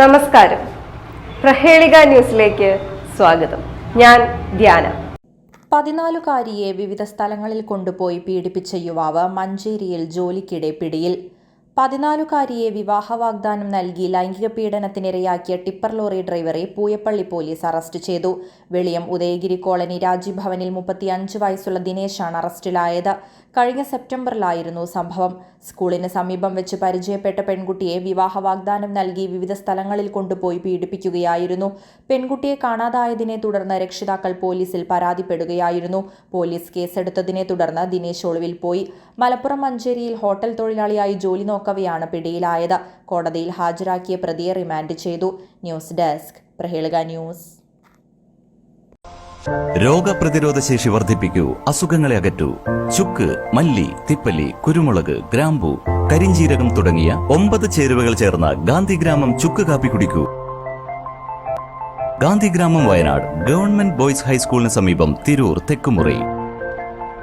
നമസ്കാരം. പ്രഹേളിക ന്യൂസിലേക്ക് സ്വാഗതം. ഞാൻ ധ്യാന. പതിനാലുകാരിയെ വിവിധ സ്ഥലങ്ങളിൽ കൊണ്ടുപോയി പീഡിപ്പിച്ച യുവാവ് മഞ്ചേരിയിൽ ജോലിക്കിടെ പിടിയിൽ. പതിനാലുകാരിയെ വിവാഹ വാഗ്ദാനം നൽകി ലൈംഗിക പീഡനത്തിനിരയാക്കിയ ടിപ്പർ ലോറി ഡ്രൈവറെ പൂയപ്പള്ളി പോലീസ് അറസ്റ്റ് ചെയ്തു. വെളിയം ഉദയഗിരി കോളനി രാജീഭവനിൽ മുപ്പത്തിയഞ്ച് വയസ്സുള്ള ദിനേശാണ് അറസ്റ്റിലായത്. കഴിഞ്ഞ സെപ്റ്റംബറിലായിരുന്നു സംഭവം. സ്കൂളിന് സമീപം വെച്ച് പരിചയപ്പെട്ട പെൺകുട്ടിയെ വിവാഹ വാഗ്ദാനം നൽകി വിവിധ സ്ഥലങ്ങളിൽ കൊണ്ടുപോയി പീഡിപ്പിക്കുകയായിരുന്നു. പെൺകുട്ടിയെ കാണാതായതിനെ തുടർന്ന് രക്ഷിതാക്കൾ പോലീസിൽ പരാതിപ്പെടുകയായിരുന്നു. പോലീസ് കേസെടുത്തതിനെ തുടർന്ന് ദിനേശ് ഒളിവിൽ പോയി. മലപ്പുറം മഞ്ചേരിയിൽ ഹോട്ടൽ തൊഴിലാളിയായി ജോലി നോക്കവെയാണ് പിടിയിലായത്. കോടതിയിൽ ഹാജരാക്കിയ പ്രതിയെ റിമാൻഡ് ചെയ്തു. News desk Prahelika news. രോഗപ്രതിരോധ ശേഷി വർദ്ധിപ്പിക്കൂ അസുഖങ്ങളെ അകറ്റൂ. ചുക്ക് മല്ലി തിപ്പല്ലി കുരുമുളക് ഗ്രാമ്പു കരിഞ്ചീരകം തുടങ്ങിയ ഒമ്പത് ചേരുവകൾ ചേർന്ന ഗാന്ധിഗ്രാമം ചുക്ക് കാപ്പി കുടിക്കൂ. ഗാന്ധിഗ്രാമം വയനാട് ഗവൺമെന്റ് ബോയ്സ് ഹൈസ്കൂളിന് സമീപം തിരൂർ തെക്കുമുറി.